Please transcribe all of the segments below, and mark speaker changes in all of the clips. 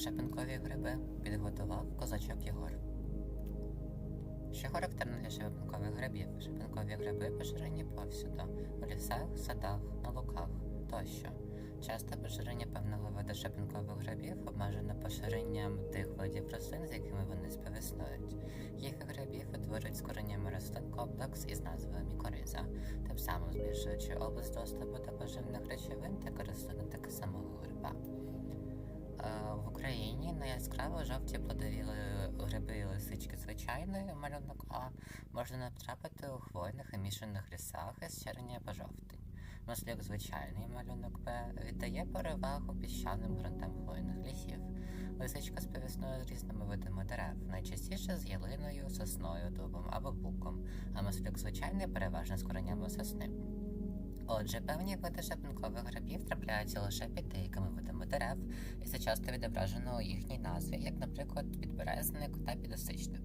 Speaker 1: Шепенкові гриби підготував козачок Єгор. Що характерно для шепенкових грибів? Шепенкові гриби поширені повсюди, у лісах, садах, на луках тощо. Часто поширення певного виду шепенкових грибів обмежено поширенням тих видів рослин, з якими вони співіснують. Їх грибів утворюють з кореннями рослин комплекс із назвою мікориза, тим самим збільшуючи область доступу до поживних речовин так і рослини, так самого гриба. На яскраво жовті плодові ли- гриби і лисички звичайної малюнок А можна натрапити у хвойних і мішаних лісах із червня по жовтень. Маслюк звичайний малюнок Б віддає перевагу піщаним ґрунтам хвойних лісів. Лисичка співіснує з різними видами дерев, найчастіше з ялиною, сосною, дубом або буком, а маслюк звичайний переважно з коренями сосни. Отже, певні види шепенкових грибів трапляються лише під деякими видами дерев, і це часто відображено у їхній назві, як, наприклад, підберезник та підосичник.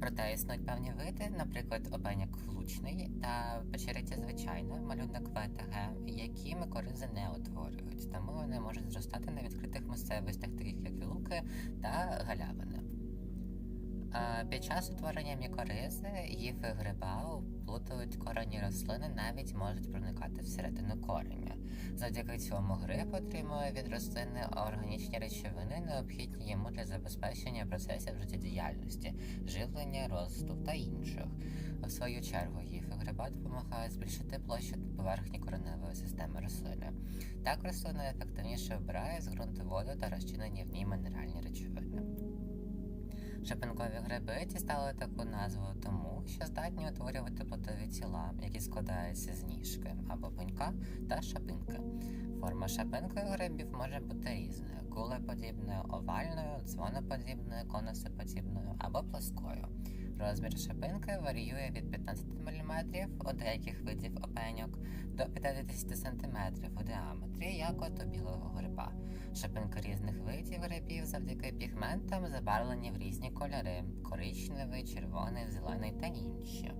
Speaker 1: Проте існують певні види, наприклад, опеняк лучний та печериця звичайна, малюнок В та Г, які микоризи не утворюють, тому вони можуть зростати на відкритих місцевостях, таких як луки та галявини. Під час утворення мікоризи їх гриба плутають корені рослини, навіть можуть проникати всередину кореня. Завдяки цьому гриб отримує від рослини органічні речовини, необхідні йому для забезпечення процесів життєдіяльності, живлення, росту та інших. В свою чергу їх гриба допомагають збільшити площу поверхні кореневої системи рослини. Так рослина ефективніше вбирає з ґрунту воду та розчинені в ній. Шапинкові гриби дістали таку назву тому, що здатні утворювати плодові тіла, які складаються з ніжки або пенька та шапинки. Форма шапинки грибів може бути різною: кулеподібною, овальною, дзвоноподібною, конусоподібною або плоскою. Розмір шапинки варіює від 15 мм у деяких видів опеньок до 50 см у діаметрі, як от у білого гриба. Шапинки різних видів грибів завдяки пігментам забарвлені в різні кольори: коричневий, червоний, зелений та інші.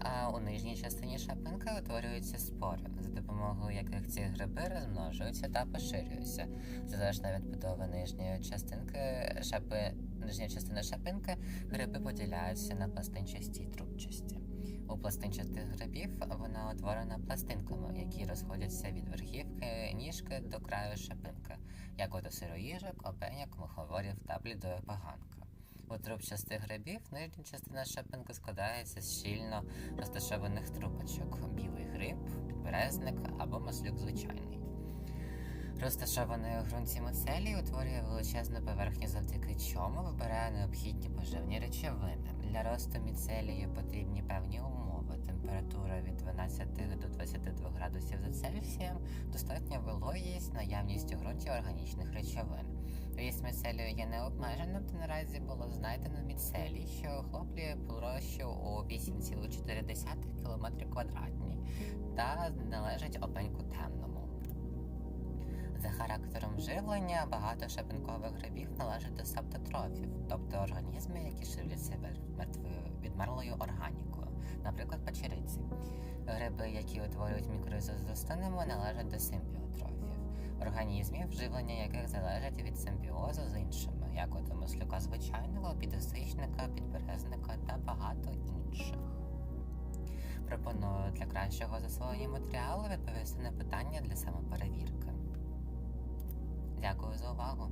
Speaker 1: А у нижній частині шапинки утворюються спори, за допомогою яких ці гриби розмножуються та поширюються. Залежно від будови нижньої частинки шапи... нижньої частини шапинки, гриби поділяються на пластинчасті й трубчасті. У пластинчастих грибів вона утворена пластинками, які розходяться від верхівки ніжки до краю шапинки, як от у сироїжок, опеняк, муховорів та блідої поганки. У трубчастих грибів нижня частина шапинки складається з щільно розташованих трубочок: білий гриб, підберезник або маслюк звичайний. Розташований у ґрунті мицелій утворює величезну поверхню, завдяки чому вибирає необхідні поживні речовини. Для росту міцелію потрібні певні умови. Температура від 12 до 22 градусів за Цельсієм, достатня вологість, наявність у ґрунті органічних речовин. Ріст міцелію є необмеженим, та наразі було знайдено міцелій, що охоплює площу у 8,4 км квадратні та належить опеньку темному. За характером живлення багато шапинкових грибів належать до саптотрофів, тобто організми, які живляться мертвою відмерлою органікою, наприклад, печериці. Гриби, які утворюють мікоризу належать до симбіотрофів, організмів, живлення яких залежить від симбіозу з іншими, як от у маслюка звичайного, підосичника, підберезника та багато інших. Пропоную для кращого засвоєння матеріалу відповісти на питання для самоперевірки. Дякую за увагу.